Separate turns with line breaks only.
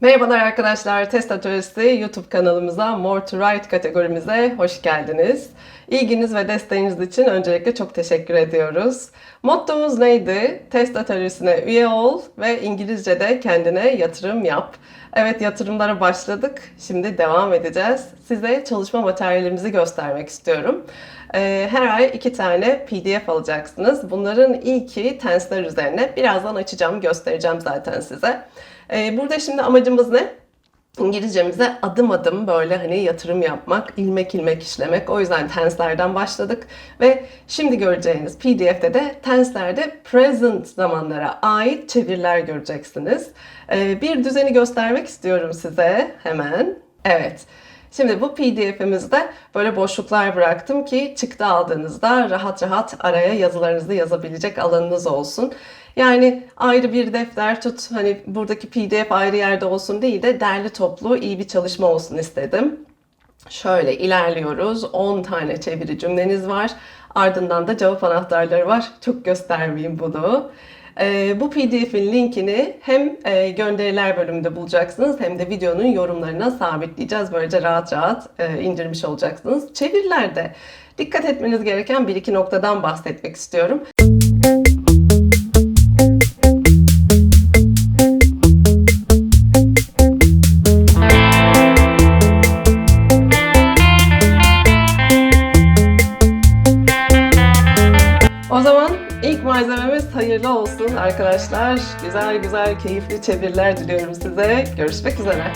Merhabalar arkadaşlar, Test Atölyesi YouTube kanalımıza More to Write kategorimize hoş geldiniz. İlginiz ve desteğiniz için öncelikle çok teşekkür ediyoruz. Mottomuz neydi? Test Atölyesi'ne üye ol ve İngilizce'de kendine yatırım yap. Evet yatırımlara başladık. Şimdi devam edeceğiz. Size çalışma materyalimizi göstermek istiyorum. Ee, Her ay iki tane PDF alacaksınız. Bunların ilki tensler üzerine. Birazdan açacağım, göstereceğim zaten size. Ee, Burada şimdi amacımız ne? İngilizcemize adım adım böyle hani yatırım yapmak, ilmek ilmek işlemek. O yüzden tenslerden başladık ve şimdi göreceğiniz PDF'de de tenslerde present zamanlara ait çeviriler göreceksiniz. Ee, bir düzeni göstermek istiyorum size hemen. Evet. Şimdi bu PDF'imizde böyle boşluklar bıraktım ki çıktı aldığınızda rahat rahat araya yazılarınızı yazabilecek alanınız olsun. Yani ayrı bir defter tut hani buradaki PDF ayrı yerde olsun değil de derli toplu iyi bir çalışma olsun istedim. Şöyle ilerliyoruz. 10 tane çeviri cümleniz var. Ardından da cevap anahtarları var. Çok göstermeyeyim bunu. Ee, bu PDF'in linkini hem e, gönderiler bölümünde bulacaksınız hem de videonun yorumlarına sabitleyeceğiz. Böylece rahat rahat e, indirmiş olacaksınız. Çevirilerde dikkat etmeniz gereken bir iki noktadan bahsetmek istiyorum. Zaman ilk malzememiz hayırlı olsun arkadaşlar. Güzel güzel keyifli çeviriler diliyorum size. Görüşmek üzere.